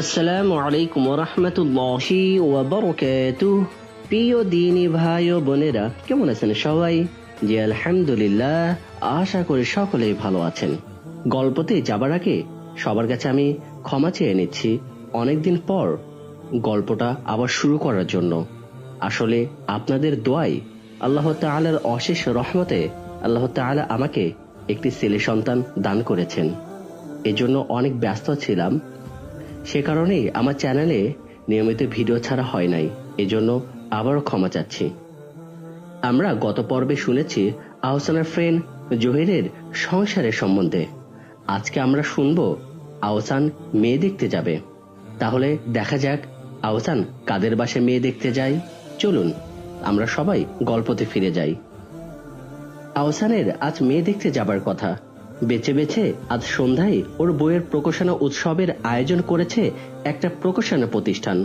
আসসালামু আলাইকুম রহমতুল্লাহি ওয়াবারকাতুহ প্রিয় দিনী ভাই ও বোনেরা, কেমন আছেন সবাই? জি, আলহামদুলিল্লাহ, আশা করি সকলেই ভালো আছেন। গল্পতে যাবার আগে সবার কাছে আমি ক্ষমা চেয়ে নিচ্ছি, অনেকদিন পর গল্পটা আবার শুরু করার জন্য। আসলে আপনাদের দোয়াই আল্লাহ তাআলার অশেষ রহমতে আল্লাহ তাআলা আমাকে একটি ছেলে সন্তান দান করেছেন। এজন্য অনেক ব্যস্ত ছিলাম সে কারণেই আমার চ্যানেলে নিয়মিত ভিডিও ছাড়া হয় নাই। এজন্য আবারও ক্ষমা চাচ্ছি। আমরা গত পর্বে শুনেছি আহসানের ফ্রেন্ড জহিরের সংসারের সম্বন্ধে। আজকে আমরা শুনব আহসান মেয়ে দেখতে যাবে। তাহলে দেখা যাক আহসান কাদের বাসে মেয়ে দেখতে যায়। চলুন, আমরা সবাই গল্পতে ফিরে যাই। আহসানের আজ মেয়ে দেখতে যাবার কথা। বেছে বেছে আজ সন্ধ্যায় ওর বইয়ের প্রকাশনা উৎসবের আয়োজন করেছে একটা প্রকাশনা প্রতিষ্ঠান।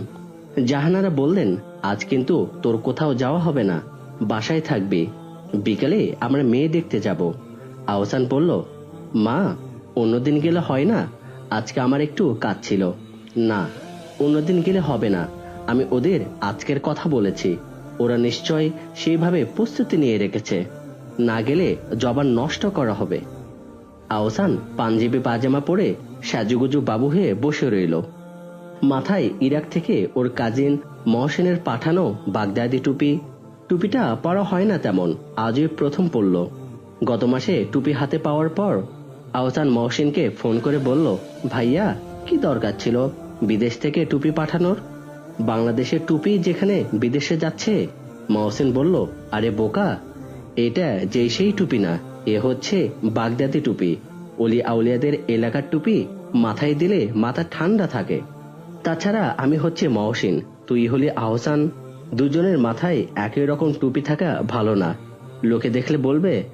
জাহানারা বললেন, আজ কিন্তু তোর কোথাও যাওয়া হবে না, বাসায় থাকবি। বিকেলে আমরা মেয়ে দেখতে যাব। আহসান বলল, মা, অন্যদিন গেলে হয় না, আজকে আমার একটু কাজ ছিল। না, অন্যদিন গেলে হবে না, আমি ওদের আজকের কথা বলেছি। ওরা নিশ্চয় সেইভাবে প্রস্তুতি নিয়ে রেখেছে। না গেলে জবান নষ্ট করা হবে। আহসান পাঞ্জাবি পাজামা পরে সাজুগুজু বাবু হয়ে বসে রইল। মাথায় ইরাক থেকে ওর কাজিন মহসেনের পাঠানো বাগদাদি টুপি। টুপিটা পরা হয় না তেমন, আজই প্রথম পড়ল গত মাসে টুপি হাতে পাওয়ার পর আহসান মহসিনকে ফোন করে বলল, ভাইয়া, কি দরকার ছিল? বিদেশ থেকে টুপি পাঠানোর? বাংলাদেশের টুপি যেখানে বিদেশে যাচ্ছে? মহসিন বলল, আরে বোকা, এটা যেই সেই টুপি না। এ হচ্ছে বাগদাদি টুপি। অলি আউলিয়াদের এলাকার টুপি মাথায় দিলে মাথা ঠান্ডা থাকে। তাছাড়া আমি হচ্ছে মহসিন, তুই হলি আহসান। দুজনের মাথায় একই রকম টুপি থাকা ভালো না। লোকে দেখলে বলবে,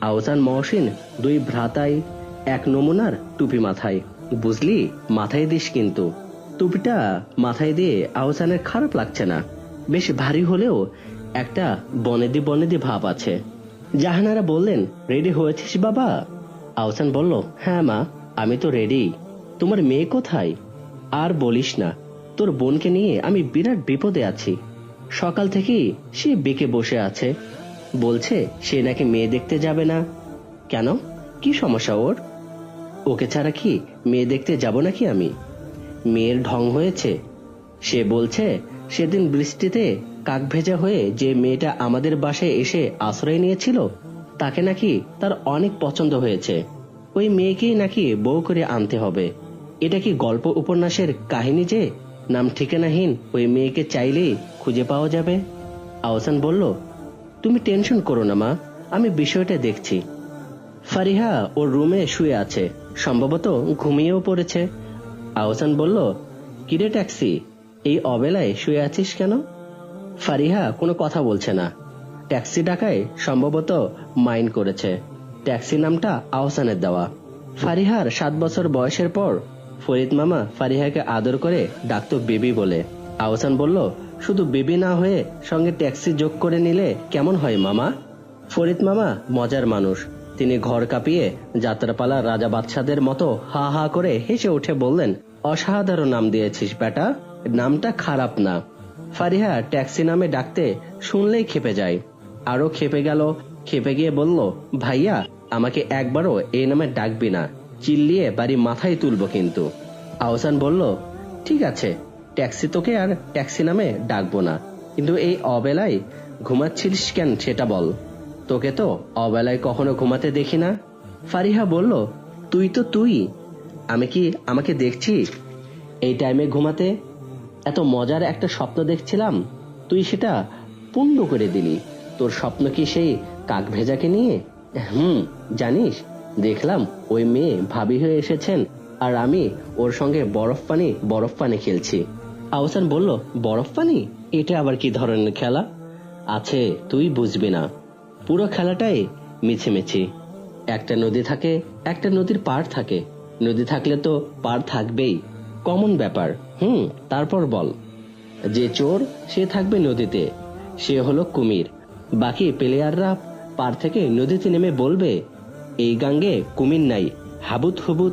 আহসান মহসিন দুই ভ্রাতাই, এক নমুনার টুপি মাথায়। বুঝলি, মাথায় দিস কিন্তু। টুপিটা মাথায় দিয়ে আহসানের খারাপ লাগছে না। বেশ ভারী হলেও একটা বনেদি বনেদি ভাব আছে। জাহানারা বললেন রেডি হয়েছিস বাবা? আহসান বলল হ্যাঁ মা, আমি তো রেডি তোমার মেয়ে কোথায়? আর বলিস না, তোর বোনকে নিয়ে আমি বিরাট বিপদে আছি। সকাল থেকেই সে বেঁকে বসে আছে। বলছে, সে নাকি মেয়ে দেখতে যাবে না। কেন? কি সমস্যা ওর? ওকে ছাড়া কি মেয়ে দেখতে যাব নাকি আমি? মেয়ের ঢং হয়েছে। সে বলছে, সেদিন বৃষ্টিতে কাক ভেজা হয়ে যে মেয়েটা আমাদের বাসায় এসে আশ্রয় নিয়েছিল, তাকে নাকি তার অনেক পছন্দ হয়েছে। ওই মেয়েকেই নাকি বউ করে আনতে হবে। এটা কি গল্প উপন্যাসের কাহিনী যে? নাম ঠিকানাহীন ওই মেয়েকে চাইলেই খুঁজে পাওয়া যাবে। আহসান বলল, তুমি টেনশন করো না মা, আমি বিষয়টা দেখছি। ফারিহা ওর রুমে শুয়ে আছে, সম্ভবত ঘুমিয়েও পড়েছে। আহসান বলল, কিরে ট্যাক্সি, এই অবেলায় শুয়ে আছিস কেন? ফারিহা কোনো কথা বলছে না। ট্যাক্সি ডাকায় সম্ভবত মাইন্ড করেছে। ট্যাক্সি নামটা আহসানের দেওয়া। ফারিহার সাত বছর বয়সের পর ফরিদ মামা ফারিহাকে আদর করে ডাকতো বেবি বলে। আহসান বলল, শুধু বেবি না হয়ে সঙ্গে ট্যাক্সি যোগ করে নিলে কেমন হয় মামা? ফরিদ মামা মজার মানুষ। তিনি ঘর কাঁপিয়ে যাত্রাপালা রাজা বাদশাদের মতো হা হা করে হেসে উঠে বললেন, অসাধারণ নাম দিয়েছিস বেটা। নামটা খারাপ না। ফারিহা ট্যাক্সি নামে ডাকতে শুনলেই খেপে যায়। আরও খেপে গেল, খেপে গিয়ে বলল, ভাইয়া, আমাকে একবারও এই নামে ডাকবি না। চিল্লিয়ে বাড়ি মাথায় তুলবো কিন্তু। আহসান বলল, ঠিক আছে, ট্যাক্সি তোকে আর ট্যাক্সি নামে ডাকবো না। কিন্তু এই অবেলায় ঘুমাচ্ছিলিস কেন সেটা বল। তোকে তো অবেলায় কখনো ঘুমাতে দেখি না। ফারিহা বলল, তুই তো তুই, আমি কি আমাকে দেখছি? এই টাইমে ঘুমাতে এত মজার একটা স্বপ্ন দেখছিলাম, তুই সেটা পূর্ণ করে দিলি। তোর স্বপ্ন কি সেই কাক ভেজাকে নিয়ে? হুম, জানিস, দেখলাম ওই মেয়ে ভাবি হয়ে এসেছেন আর আমি ওর সঙ্গে বরফ পানি বরফ পানি খেলছি। আহসান বলল বরফ পানি এটা আবার কি ধরনের খেলা? আছে, তুই বুঝবি না। পুরো খেলাটাই মিছিমিছি। একটা নদী থাকে, একটা নদীর পার থাকে। নদী থাকলে তো পার থাকবেই। কমন ব্যাপার। হুম, তারপর বল। যে চোর, সে থাকবে নদীতে। সে হলো কুমির। বাকি প্লেয়াররা পার থেকে নদীতে নেমে বলবে, এই গাঙ্গে কুমির নাই, হাবুত হুবুত।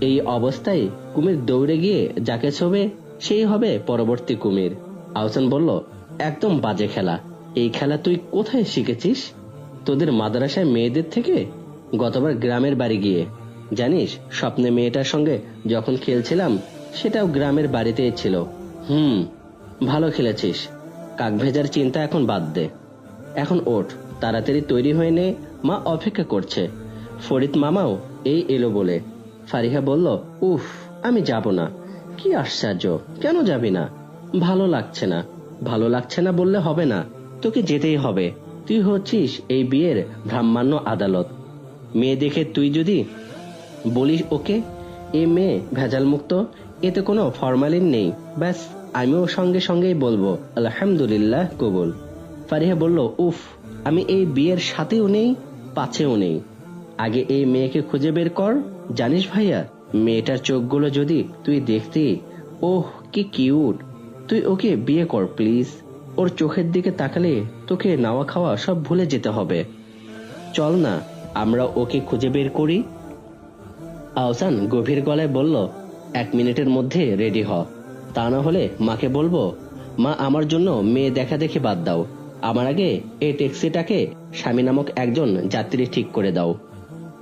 এই অবস্থায় কুমির দৌড়ে গিয়ে যাকে ছোবে, সেই হবে পরবর্তী কুমির। আহসান বলল, একদম বাজে খেলা। এই খেলা তুই কোথায় শিখেছিস? তোদের মাদ্রাসায় মেয়েদের থেকে? গতবার গ্রামের বাড়ি গিয়ে। জানিস, স্বপ্নে মেয়েটার সঙ্গে যখন খেলছিলাম সেটাও গ্রামের বাড়িতেই ছিল। হুম, ভালো খেলেছিস। কাক ভেজার চিন্তা এখন বাদ দে। এখন ওঠ, তাড়াতাড়ি তৈরি হয়ে নে, মা অপেক্ষা করছে। ফরিদ মামাও এই এলো বলে। ফারিহা বলল, উফ, আমি যাব না। কি আশ্চর্য, কেন যাবি না? ভালো লাগছে না। ভালো লাগছে না বললে হবে না। তোকে যেতেই হবে। তুই হচ্ছিস এই বিয়ের ব্রাহ্মণ্য আদালত। মেয়ে দেখে তুই যদি বলিস ওকে, এ মেয়ে ভেজাল মুক্ত এতে কোনো ফরমালিন নেই। ব্যাস, আমিও সঙ্গে সঙ্গেই বলব, আলহামদুলিল্লাহ, কবুল। ফারিহা বলল, উফ, আমি এই বিয়ের সাথেও নেই, পাছেও নেই। আগে এই মেয়েকে খুঁজে বের কর, জানিস ভাইয়া, মেয়েটার চোখগুলো যদি তুই দেখতি, ওহ, কি কিউট। তুই ওকে বিয়ে কর, প্লিজ। ওর চোখের দিকে তাকালে তোকে নাওয়া খাওয়া সব ভুলে যেতে হবে। চল না, আমরা ওকে খুঁজে বের করি। আহসান গভীর গলায় বলল এক মিনিটের মধ্যে রেডি হ। তা না হলে মাকে বলব, মা, আমার জন্য মেয়ে দেখা দেখে বাদ দাও। আমার আগে এই ট্যাক্সিটাকে স্বামী নামক একজন যাত্রী ঠিক করে দাও।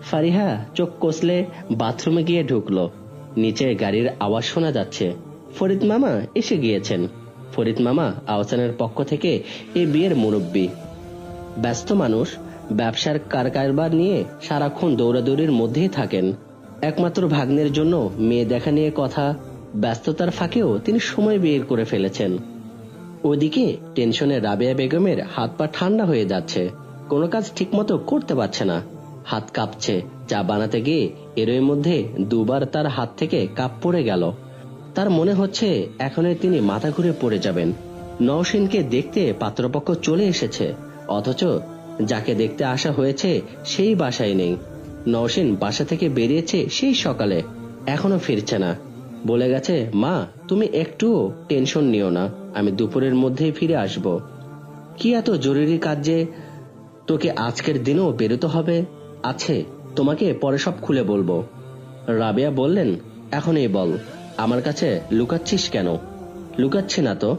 ফারিহা চোখ কষলে বাথরুমে গিয়ে ঢুকলো। নিচে গাড়ির আওয়াজ শোনা যাচ্ছে, ফরিদ মামা এসে গিয়েছেন। ফরিদ মামা আহসানের পক্ষ থেকে এ বিয়ের মুরব্বী। ব্যস্ত মানুষ, ব্যবসার কারকারবার নিয়ে সারাক্ষণ দৌড়াদৌড়ির মধ্যেই থাকেন। একমাত্র ভাগ্নের জন্য মেয়ে দেখা নিয়ে কথা, ব্যস্ততার ফাঁকেও তিনি সময় বের করে ফেলেছেন। ওদিকে টেনশনে রাবেয়া বেগমের হাত পা ঠান্ডা হয়ে যাচ্ছে, কোনো কাজ ঠিকমতো করতে পারছে না। হাত কাঁপছে, চা বানাতে গিয়ে এরই মধ্যে দুবার তার হাত থেকে কাপ পড়ে গেল। তার মনে হচ্ছে এখনই তিনি মাথা ঘুরে পড়ে যাবেন। নওশিনকে দেখতে পাত্রপক্ষ চলে এসেছে, অথচ যাকে দেখতে আসা হয়েছে সেই বাসায় নেই। নওশিন বাসা থেকে বেরিয়েছে সেই সকালে। এখনও ফিরছে না। বলে গেছে, মা, তুমি একটুও টেনশন নিও না, আমি দুপুরের মধ্যেই ফিরে আসব। কি এত জরুরি কাজ যে তোকে আজকের দিনেও বেরোতে হবে? আছে, তোমাকে পরে সব খুলে বলব। রাবেয়া বললেন এখনই বল, আমার কাছে লুকাচ্ছিস কেন? লুকাচ্ছি না তো?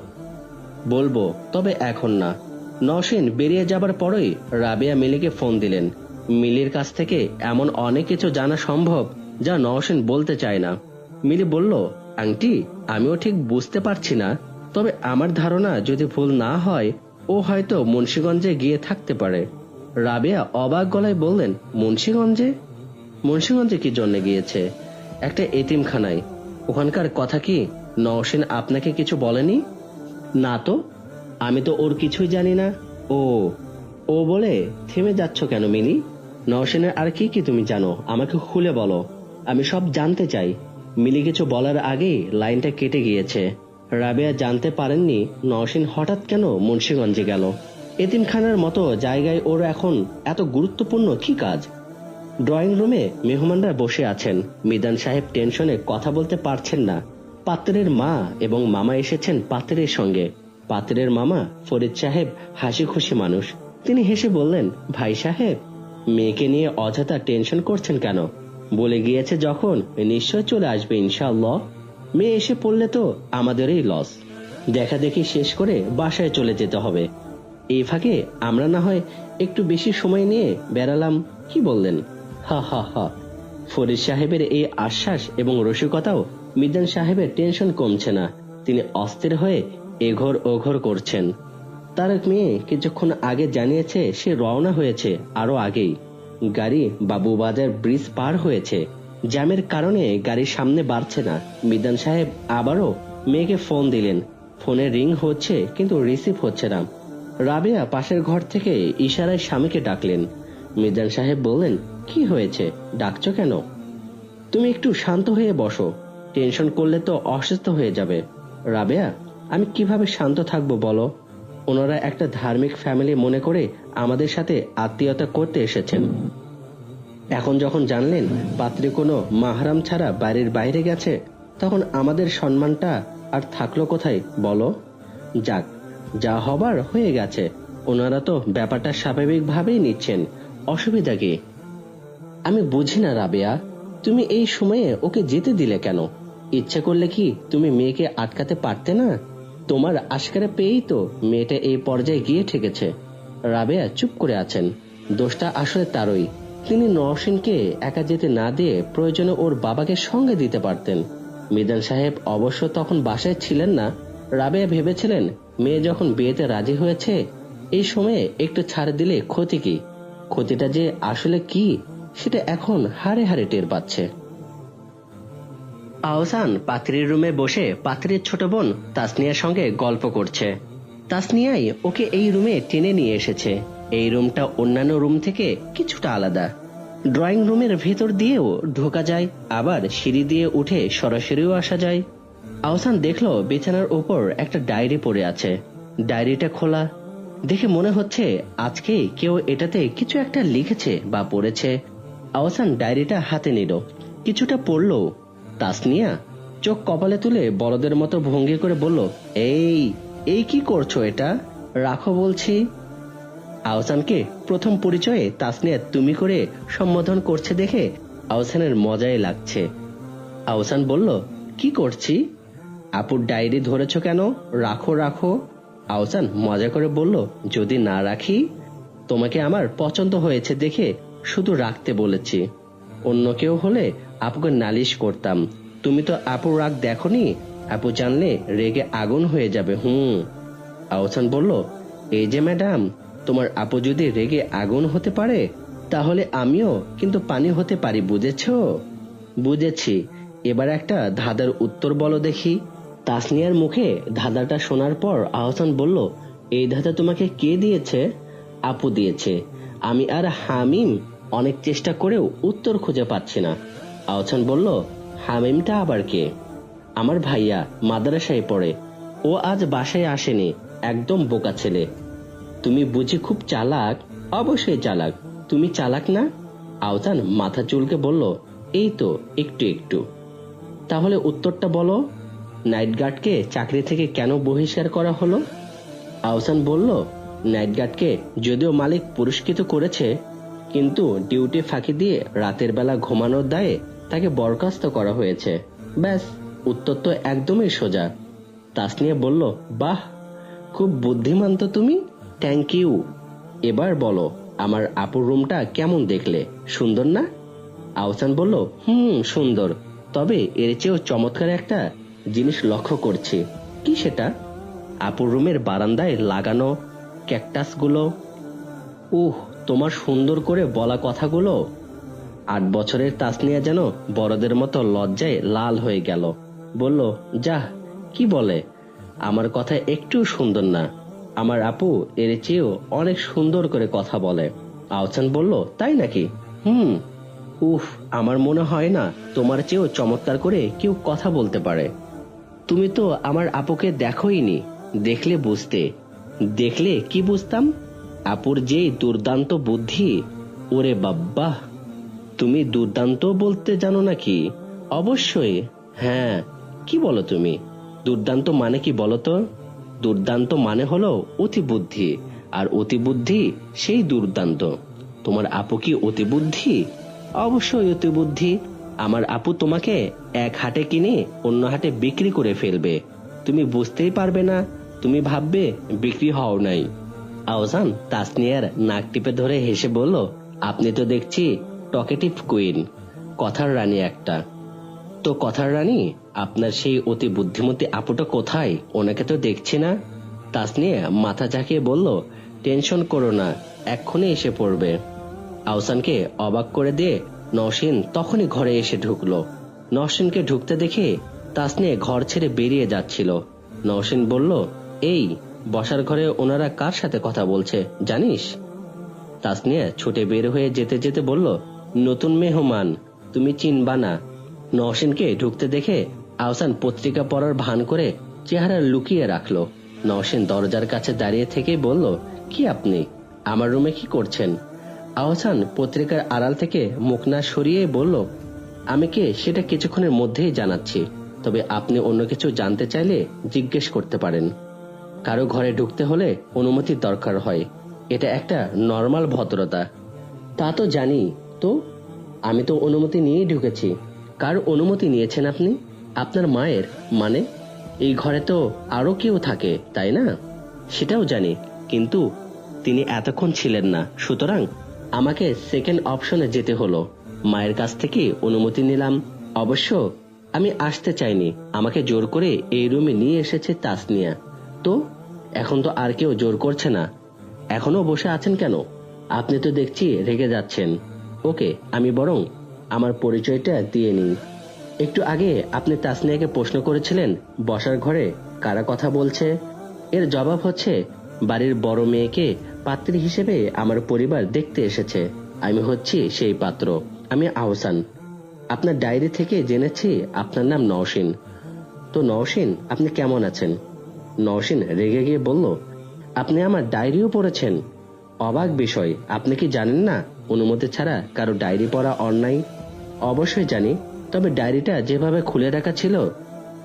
বলব, তবে এখন না। নওশিন বেরিয়ে যাবার পরই রাবেয়া মিলিকে ফোন দিলেন। মিলির কাছ থেকে এমন অনেক কিছু জানা সম্ভব যা নওশিন বলতে চায় না। মিলি বলল, আংটি, আমিও ঠিক বুঝতে পারছি না। তবে আমার ধারণা যদি ভুল না হয়, ও হয়তো মুন্সীগঞ্জে গিয়ে থাকতে পারে। রাবেয়া অবাক গলায় বললেন, মুন্সীগঞ্জে? মুন্সীগঞ্জে কি জন্য গিয়েছে? একটা এতিমখানায়। ওখানকার কথা কি নওশিন আপনাকে কিছু বলেনি? না তো। আমি তো ওর কিছুই জানি না। ও ও বলে থেমে যাচ্ছ কেন মিলি? নওশিনের আর কি কি তুমি জানো? আমাকে খুলে বলো। আমি সব জানতে চাই। মিলি কিছু বলার আগেই লাইনটা কেটে গিয়েছে। রাবেয়া জানতে পারেননি নওশিন হঠাৎ কেন মুন্সীগঞ্জে গেল। এতিমখানার মতো জায়গায় ওর এখন এত গুরুত্বপূর্ণ কি কাজ? ড্রয়িং রুমে মেহমানরা বসে আছেন। মিদান সাহেব টেনশনে কথা বলতে পারছেন না। পাত্রের মা এবং মামা এসেছেন পাত্রের সঙ্গে। পাত্রের মামা ফরিদ সাহেব হাসি খুশি মানুষ। তিনি হেসে বললেন, ভাই সাহেব মেয়েকে নিয়ে অযথা টেনশন করছেন কেন? বলে গিয়েছে যখন, নিশ্চয় চলে আসবে ইনশাআল্লাহ। মেয়ে এসে পড়লে তো আমাদেরই লস দেখা দেখি শেষ করে বাসায় চলে যেতে হবে। এই ফাঁকে আমরা না হয় একটু বেশি সময় নিয়ে বেড়ালাম, কি বললেন? হা হা হা। ফরিদ সাহেবের এই আশ্বাস এবং রসিকতাও মিদান সাহেবের টেনশন কমছে না। তিনি অস্থির হয়ে এঘর ওঘর করছেন। তার এক মেয়ে কিছুক্ষণ আগে জানিয়েছে সে রওনা হয়েছে আরও আগেই। গাড়ি বাবুবাজার ব্রিজ পার হয়েছে। জ্যামের কারণে গাড়ির সামনে বাড়ছে না। মিদান সাহেব আবারও মেয়েকে ফোন দিলেন। ফোনে রিং হচ্ছে কিন্তু রিসিভ হচ্ছে না। রাবেয়া পাশের ঘর থেকে ইশারায় স্বামীকে ডাকলেন। মিজান সাহেব বললেন, কি হয়েছে? ডাকছো কেন? তুমি একটু শান্ত হয়ে বসো। টেনশন করলে তো অসুস্থ হয়ে যাবে। রাবেয়া, আমি কীভাবে শান্ত থাকব বলো? ওনারা একটা ধার্মিক ফ্যামিলি মনে করে আমাদের সাথে আত্মীয়তা করতে এসেছেন। এখন যখন জানলেন পাত্রী কোনো মাহারাম ছাড়া বাড়ির বাইরে গেছে, তখন আমাদের সম্মানটা আর থাকল কোথায় বলো? যাক, যা হবার হয়ে গেছে। ওনারা তো ব্যাপারটা স্বাভাবিকভাবেই নিচ্ছেন। অসুবিধা কি? আমি বুঝি না রাবেয়া, তুমি এই সময়ে ওকে যেতে দিলে কেন? ইচ্ছে করলে কি তুমি মেয়েকে আটকাতে পারতে না? তোমার আশকারা পেয়েই তো মেয়েটা এই পর্যায়ে গিয়ে ঠেকেছে। রাবেয়া চুপ করে আছেন। দোষটা আসলে তারই। তিনি নরসিনকে একা যেতে না দিয়ে প্রয়োজনে ওর বাবাকে সঙ্গে দিতে পারতেন। মিদান সাহেব অবশ্য তখন বাসায় ছিলেন না। রাবেয়া ভেবেছিলেন, মেয়ে যখন বিয়েতে রাজি হয়েছে, এই সময়ে একটু ছাড় দিলে ক্ষতি কি? ক্ষতিটা যে আসলে কি, সেটা এখন হারে হারে টের পাচ্ছে। আহসান পাত্রীর রুমে বসে পাত্রীর ছোট বোন তাসনিয়ার সঙ্গে গল্প করছে। তাসনিয়াই ওকে এই রুমে টেনে নিয়ে এসেছে। এই রুমটা অন্যান্য রুম থেকে কিছুটা আলাদা। ড্রয়িং রুমের ভেতর দিয়েও ঢোকা যায়, আবার সিঁড়ি দিয়ে উঠে সরাসরিও আসা যায়। আহসান দেখল বিছানার ওপর একটা ডায়েরি পড়ে আছে। ডায়েরিটা খোলা। দেখে মনে হচ্ছে আজকে কেউ এটাতে কিছু একটা লিখেছে বা পড়েছে। আহসান ডায়েরিটা হাতে নিল। কিছুটা পড়ল তাসনিয়া, চোখ কপালে তুলে বড়দের মতো ভঙ্গি করে বলল, এই এই কি করছ এটা? রাখো বলছি। আহসানকে প্রথম পরিচয়ে তাসনিয়া তুমি করে সম্বোধন করছে দেখে আহসানের মজাই লাগছে। আহসান বলল, কি করছি? আপুর ডায়েরি ধরেছ কেন? রাখো রাখো। আহসান মজা করে বলল, যদি না রাখি, তোমাকে আমার পছন্দ হয়েছে দেখে শুধু রাখতে বলেছি। অন্য কেউ হলে আপুকে নালিশ করতাম। তুমি তো আপুর রাগ দেখনি? আপু জানলে রেগে আগুন হয়ে যাবে, হুম। আহসান বলল, এই যে ম্যাডাম, তোমার আপু যদি রেগে আগুন হতে পারে, তাহলে আমিও কিন্তু পানি হতে পারি, বুঝেছ? বুঝেছি। এবার একটা ধাঁধার উত্তর বলো দেখি। তাসনিয়ার মুখে ধাঁধাটা শোনার পর আহসান বলল, এই ধাঁধা তোমাকে কে দিয়েছে? আপু দিয়েছে। আমি আর হামিম অনেক চেষ্টা করেও উত্তর খুঁজে পাচ্ছি না। আহসান বলল, হামিমটা আবার কে? আমার ভাইয়া মাদ্রাসায় পড়ে। ও আজ বাসায় আসেনি, একদম বোকা ছেলে। তুমি বুঝি খুব চালাক? অবশ্যই চালাক। তুমি চালাক না? আওতান মাথা চুলকে বলল, এই তো, একটু একটু। তাহলে উত্তরটা বলো। নাইট গার্ডকে চাকরি থেকে কেন বহিষ্কার করা হলো? আহসান বলল নাইট গার্ডকে যদিও মালিক পুরস্কৃত করেছে কিন্তু ডিউটি ফাঁকি দিয়ে রাতের বেলা ঘুমানোর দায়ে তাকে বরখাস্ত করা হয়েছে। ব্যাস, উত্তর তো একদমই সোজা। তাসনিয়া বলল, বাহ, খুব বুদ্ধিমান তো তুমি। থ্যাংক ইউ এবার বলো, আমার আপুর রুমটা কেমন দেখলে? সুন্দর না? আহসান বলল, হুম, সুন্দর। তবে এর চেয়েও চমৎকার একটা জিনিস লক্ষ্য করছি। কি সেটা? আপুর রুমের বারান্দায় লাগানো ক্যাকটাসগুলো। উহ তোমার সুন্দর করে বলা কথাগুলো আট বছরের তাসনিয়া যেন বড়দের মতো লজ্জায় লাল হয়ে গেল। বলল, যা, কি বলে? আমার কথা একটু সুন্দর না। আমার আপু এর চেয়েও অনেক সুন্দর করে কথা বলে। আহসান বলল, তাই নাকি? হুম। উফ, আমার মনে হয় না তোমার চেয়েও চমৎকার করে কেউ কথা বলতে পারে। তুমি তো আমার আপুকে দেখোইনি। দেখলে বুঝতে। দেখলে কি বুঝতাম? আপুর যে দুর্দান্ত বুদ্ধি, ওরে বাব্বা, তুমি দুর্দান্ত বলতে জানো নাকি? অবশ্যই হ্যাঁ কি বলো তুমি? দুর্দান্ত মানে কি বলো তো? দুর্দান্ত মানে হলো অতি বুদ্ধি আর অতি বুদ্ধি সেই দুর্দান্ত। তোমার আপু কি অতি বুদ্ধি অবশ্যই অতি বুদ্ধি আমার আপু তোমাকে এক হাটে কিনে অন্য হাটে বিক্রি করে ফেলবে। তুমি বুঝতেই পারবে না, তুমি ভাববে বিক্রি হও নাই। আওজান তাসনিয়ার নাক টিপে ধরে হেসে বলল, আপনি তো দেখছি টকেটিভ কুইন, কথার রানী একটা। তো কথার রানী, আপনার সেই অতি বুদ্ধিমতী আপুটা কোথায়? ওনাকে তো দেখছি না। তাসনিয়া মাথা ঝাঁকিয়ে বলল, টেনশন করো না, এক্ষুনি এসে পড়বে। আহসানকে অবাক করে দিয়ে নসীন তখনই ঘরে এসে ঢুকলো। নসীনকে ঢুকতে দেখে তাসনিয়া ঘর ছেড়ে বেরিয়ে যাচ্ছিল। নসীন বলল, এই বসার ঘরে ওনারা কার সাথে কথা বলছে, জানিস? তাসনিয়া ছুটে বের হয়ে যেতে যেতে বলল, নতুন মেহমান, তুমি চিনবা না। নওশিনকে ঢুকতে দেখে আহসান পত্রিকা পড়ার ভান করে চেহারা লুকিয়ে রাখল। নওশিন দরজার কাছে দাঁড়িয়ে থেকে বলল, কি আপনি? আমার রুমে কি করছেন? আহসান পত্রিকার আড়াল থেকে মুখ না সরিয়ে বলল, আমি কে? সেটা কিছুক্ষণের মধ্যেই জানাচ্ছি। তবে আপনি অন্য কিছু জানতে চাইলে জিজ্ঞেস করতে পারেন। কারও ঘরে ঢুকতে হলে অনুমতির দরকার হয়। এটা একটা নর্মাল ভদ্রতা। তা তো জানি। তো, আমি তো অনুমতি নিয়েই ঢুকেছি। কার অনুমতি নিয়েছেন আপনি? আপনার মায়ের। মানে এই ঘরে তো আরও কেউ থাকে, তাই না? সেটাও জানি। কিন্তু তিনি এতক্ষণ ছিলেন না। সুতরাং আমাকে সেকেন্ড অপশনে যেতে হলো। মায়ের কাছ থেকে অনুমতি নিলাম। অবশ্য আমি আসতে চাইনি। আমাকে জোর করে এই রুমে নিয়ে এসেছে তাসনিয়া। তো এখন তো আর কেউ জোর করছে না। এখনও বসে আছেন কেন? আপনি তো দেখছি রেগে যাচ্ছেন। ওকে, আমি বরং আমার পরিচয়টা দিয়ে নিই। একটু আগে আপনি তাসনিয়াকে প্রশ্ন করেছিলেন, বসার ঘরে কারা কথা বলছে? এর জবাব হচ্ছে, বাড়ির বড় মেয়েকে পাত্রী হিসেবে আমার পরিবার দেখতে এসেছে। আমি হচ্ছি সেই পাত্র। আমি আহসান। আপনার ডায়েরি থেকে জেনেছি আপনার নাম নওশিন। তো নওশিন, আপনি কেমন আছেন? নওশিন রেগে গিয়ে বলল, আপনি আমার ডায়েরিও পড়েছেন। অবাক বিষয়, আপনি কি জানেন না? অনুমতি ছাড়া কারও ডায়েরি পড়া অন্যায়? অবশ্যই জানি, তবে ডায়েরিটা যেভাবে খুলে রাখা ছিল,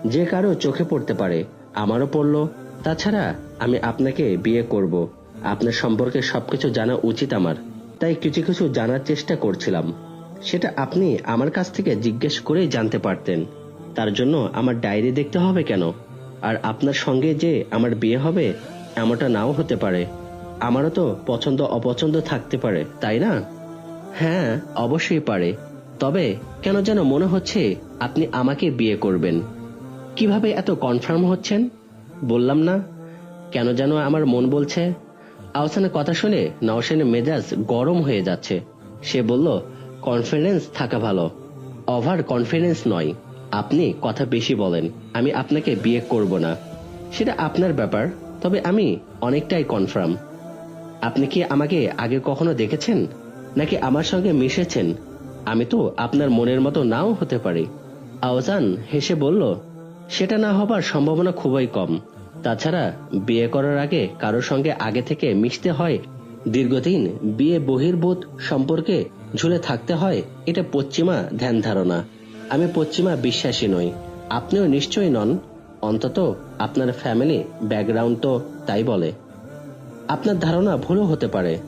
যে কারও চোখে পড়তে পারে, আমারও পড়ল। তাছাড়া আমি আপনাকে বিয়ে করব। আপনার সম্পর্কে সবকিছু জানা উচিত আমার, তাই কিছু কিছু জানার চেষ্টা করছিলাম। সেটা আপনি আমার কাছ থেকে জিজ্ঞেস করেই জানতে পারতেন। তার জন্য আমার ডায়েরি দেখতে হবে কেন? আর আপনার সঙ্গে যে আমার বিয়ে হবে, এমনটা নাও হতে পারে। আমারও তো পছন্দ অপছন্দ থাকতে পারে, তাই না? হ্যাঁ অবশ্যই পারে। তবে কেন যেন মনে হচ্ছে আপনি আমাকে বিয়ে করবেন। কীভাবে এত কনফার্ম হচ্ছেন? বললাম না। কেন যেন আমার মন বলছে। আহসানের কথা শুনে নওশানের মেজাজ গরম হয়ে যাচ্ছে। সে বলল, কনফিডেন্স থাকা ভালো। ওভার কনফিডেন্স নয়। আপনি কথা বেশি বলেন, আমি আপনাকে বিয়ে করব না। সেটা আপনার ব্যাপার, তবে আমি অনেকটাই কনফার্ম আপনি কি আমাকে আগে কখনো দেখেছেন? নাকি আমার সঙ্গে মিশেছেন? আমি তো আপনার মনের মতো নাও হতে পারি। আওজান হেসে বলল, সেটা না হবার সম্ভাবনা খুবই কম। তাছাড়া বিয়ে করার আগে কারোর সঙ্গে আগে থেকে মিশতে হয়। দীর্ঘদিন বিয়ে বহির্ভূত সম্পর্কে ঝুলে থাকতে হয়, এটা পশ্চিমা ধ্যান ধারণা। আমি পশ্চিমা বিশ্বাসী নই। আপনিও নিশ্চয়ই নন। অন্তত আপনার ফ্যামিলি ব্যাকগ্রাউন্ড তো তাই বলে। আপনার ধারণা ভুলও হতে পারে।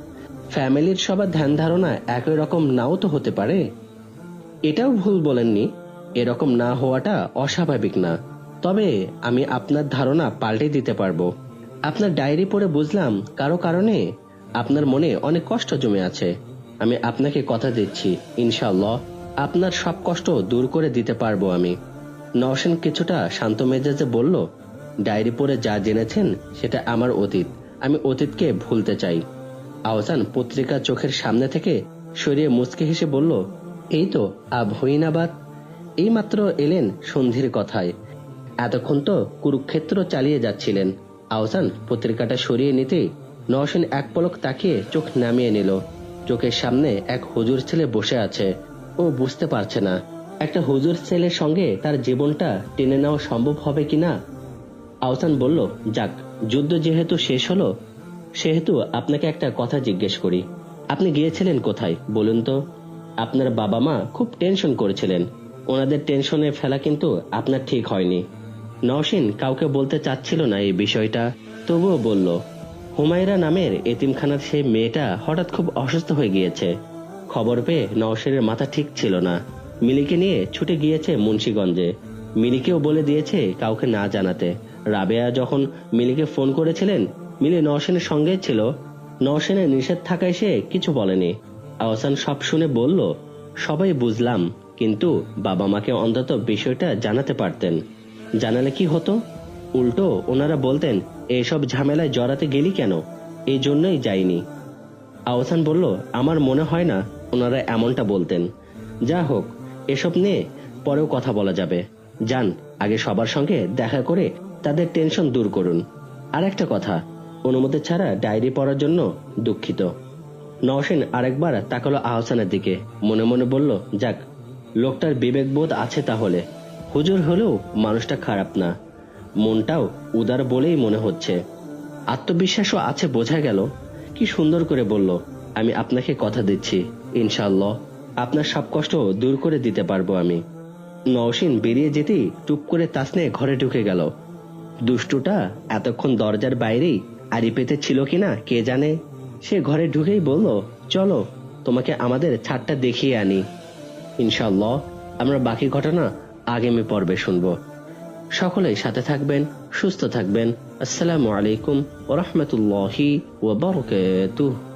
ফ্যামিলির সবার ধ্যান ধারণা একই রকম নাও তো হতে পারে। এটাও ভুল বলেননি। এরকম না হওয়াটা অস্বাভাবিক না। তবে আমি আপনার ধারণা পাল্টে দিতে পারব। আপনার ডায়েরি পড়ে বুঝলাম কারও কারণে আপনার মনে অনেক কষ্ট জমে আছে। আমি আপনাকে কথা দিচ্ছি ইনশাল্লাহ আপনার সব কষ্ট দূর করে দিতে পারব আমি। নওশেন কিছুটা শান্ত মেজাজে বলল, ডায়েরি পড়ে যা জেনেছেন, সেটা আমার অতীত। আমি অতীতকে ভুলতে চাই। আহসান পত্রিকা চোখের সামনে থেকে সরিয়ে মুচকে হেসে বলল, এই তো, আব হইনাবাদ এইমাত্র এলেন সন্ধির কথায়। এতক্ষণ তো কুরুক্ষেত্র চালিয়ে যাচ্ছিলেন। আহসান পত্রিকাটা সরিয়ে নিতেই নওশেন এক পলক তাকিয়ে চোখ নামিয়ে নিল। চোখের সামনে এক হুজুর ছেলে বসে আছে। ও বুঝতে পারছে না। একটা হুজুর ছেলের সঙ্গে তার জীবনটা টেনে নেওয়া সম্ভব হবে কিনা আহসান বলল, যাক, যুদ্ধ যেহেতু শেষ হলো, সেহেতু আপনাকে একটা কথা জিজ্ঞেস করি। আপনি গিয়েছিলেন কোথায়, বলুন তো? আপনার বাবা মা খুব টেনশন করেছিলেন। ওনাদের টেনশনে ফেলা কিন্তু আপনার ঠিক হয়নি। নওশিন কাউকে বলতে চাচ্ছিল না এই বিষয়টা। তবুও বলল, হুমায়রা নামের এতিমখানার সেই মেয়েটা হঠাৎ খুব অসুস্থ হয়ে গিয়েছে। খবর পেয়ে নওশিনের মাথা ঠিক ছিল না। মিলিকে নিয়ে ছুটে গিয়েছে মুন্সীগঞ্জে। মিলিকেও বলে দিয়েছে কাউকে না জানাতে। রাবেয়া যখন মিলিকে ফোন করেছিলেন, মিলি নওশিনের সঙ্গে ছিল। নওশিনের নিষেধ থাকায় সে কিছু বলেনি। আহসান সব শুনে বলল, সবাই বুঝলাম, কিন্তু বাবা মাকে অন্তত বিষয়টা জানাতে পারতেন। জানালে কি হতো? উল্টো ওনারা বলতেন, এসব ঝামেলায় জড়াতে গেলি কেন? এই জন্যই যাইনি। আহসান বলল, আমার মনে হয় না ওনারা এমনটা বলতেন। যা হোক, এসব নিয়ে পরেও কথা বলা যাবে। যান, আগে সবার সঙ্গে দেখা করে তাদের টেনশন দূর করুন। আর একটা কথা, অনুমতি ছাড়া ডায়েরি পড়ার জন্য দুঃখিত। নওশিন আরেকবার তাকালো আহসানের দিকে, মনে মনে বলল, যাক, লোকটার বিবেকবোধ আছে তাহলে। হুজুর হলেও মানুষটা খারাপ না। মনটাও উদার বলেই মনে হচ্ছে। আত্মবিশ্বাসও আছে বোঝা গেল। কি সুন্দর করে বলল, আমি আপনাকে কথা দিচ্ছি। ইনশাল্লাহ আপনার সব কষ্ট দূর করে দিতে পারব আমি। নওশিন বেরিয়ে যেতেই টুপ করে তাসনে ঘরে ঢুকে গেল। দুষ্টুটা এতক্ষণ দরজার বাইরেই আড়ি পেতে ছিল কিনা কে জানে? সে ঘরে ঢুকেই বলল, চলো, তোমাকে আমাদের ছাদটা দেখিয়ে আনি। ইনশাল্লাহ আমরা বাকি ঘটনা আগামী পর্বে শুনব। সকলেই সাথে থাকবেন, সুস্থ থাকবেন। আসসালামু আলাইকুম ওরহমতুল্লাহি ওবরকাতুহ